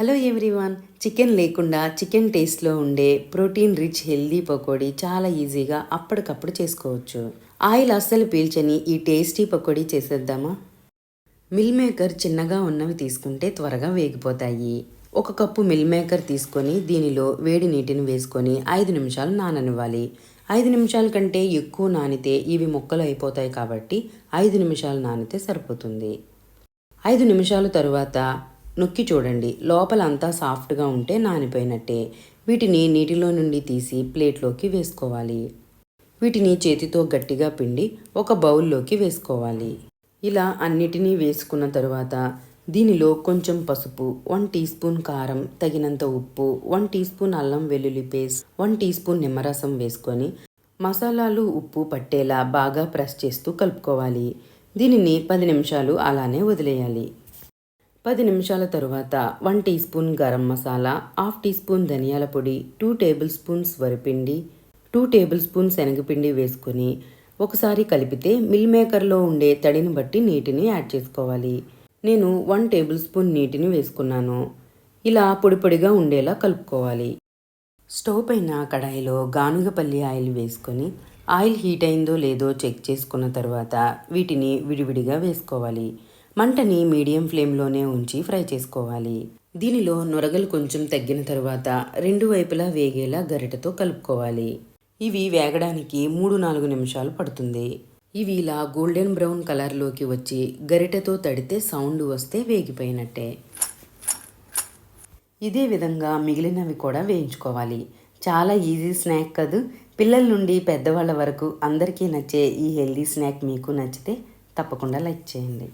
Hello everyone chicken లేకుండా chicken టేస్ట్లో ఉండే ప్రోటీన్ రిచ్ హెల్దీ పకోడీ చాలా ఈజీగా అప్పటికప్పుడు చేసుకోవచ్చు. ఆయిల్ అస్సలు పీల్చని ఈ టేస్టీ పకోడీ చేసేద్దామా? మిల్ మేకర్ చిన్నగా ఉన్నవి తీసుకుంటే త్వరగా వేగిపోతాయి. ఒక కప్పు మిల్ మేకర్ తీసుకొని దీనిలో వేడి నీటిని వేసుకొని ఐదు నిమిషాలు నాననివ్వాలి. ఐదు నిమిషాల కంటే ఎక్కువ నానితే ఇవి ముక్కలు అయిపోతాయి కాబట్టి ఐదు నిమిషాలు నానితే సరిపోతుంది. ఐదు నిమిషాల తరువాత నొక్కి చూడండి. లోపల అంతా సాఫ్ట్గా ఉంటే నానిపోయినట్టే. వీటిని నీటిలో నుండి తీసి ప్లేట్లోకి వేసుకోవాలి. వీటిని చేతితో గట్టిగా పిండి ఒక బౌల్లోకి వేసుకోవాలి. ఇలా అన్నిటినీ వేసుకున్న తరువాత దీనిలో కొంచెం పసుపు వన్ టీ స్పూన్ కారం తగినంత ఉప్పు వన్ టీ స్పూన్ అల్లం వెల్లుల్లి పేస్ట్ వన్ టీ స్పూన్ నిమ్మరసం వేసుకొని మసాలాలు ఉప్పు పట్టేలా బాగా ప్రెస్ చేస్తూ కలుపుకోవాలి. దీనిని పది నిమిషాలు అలానే వదిలేయాలి. పది నిమిషాల తరువాత one teaspoon garam masala half teaspoon ధనియాల పొడి టూ టేబుల్ స్పూన్స్ వరిపిండి టూ టేబుల్ స్పూన్ శనగపిండి వేసుకొని ఒకసారి కలిపితే మిల్ మేకర్లో ఉండే తడిని బట్టి నీటిని యాడ్ చేసుకోవాలి. నేను వన్ టేబుల్ స్పూన్ నీటిని వేసుకున్నాను. ఇలా పొడి పొడిగా ఉండేలా కలుపుకోవాలి. స్టవ్ పైన కడాయిలో గానుగపల్లి ఆయిల్ వేసుకొని ఆయిల్ హీట్ అయిందో లేదో చెక్ చేసుకున్న తర్వాత వీటిని విడివిడిగా వేసుకోవాలి. మంటని మీడియం ఫ్లేమ్లోనే ఉంచి ఫ్రై చేసుకోవాలి. దీనిలో నొరగలు కొంచెం తగ్గిన తరువాత రెండు వైపులా వేగేలా గరిటతో కలుపుకోవాలి. ఇవి వేగడానికి మూడు నాలుగు నిమిషాలు పడుతుంది. ఇవి ఇలా గోల్డెన్ బ్రౌన్ కలర్లోకి వచ్చి గరిటెతో తడితే సౌండ్ వస్తే వేగిపోయినట్టే. ఇదే విధంగా మిగిలినవి కూడా వేయించుకోవాలి. చాలా ఈజీ స్నాక్ కదూ? పిల్లల నుండి పెద్దవాళ్ళ వరకు అందరికీ నచ్చే ఈ హెల్దీ స్నాక్ మీకు నచ్చితే తప్పకుండా లైక్ చేయండి.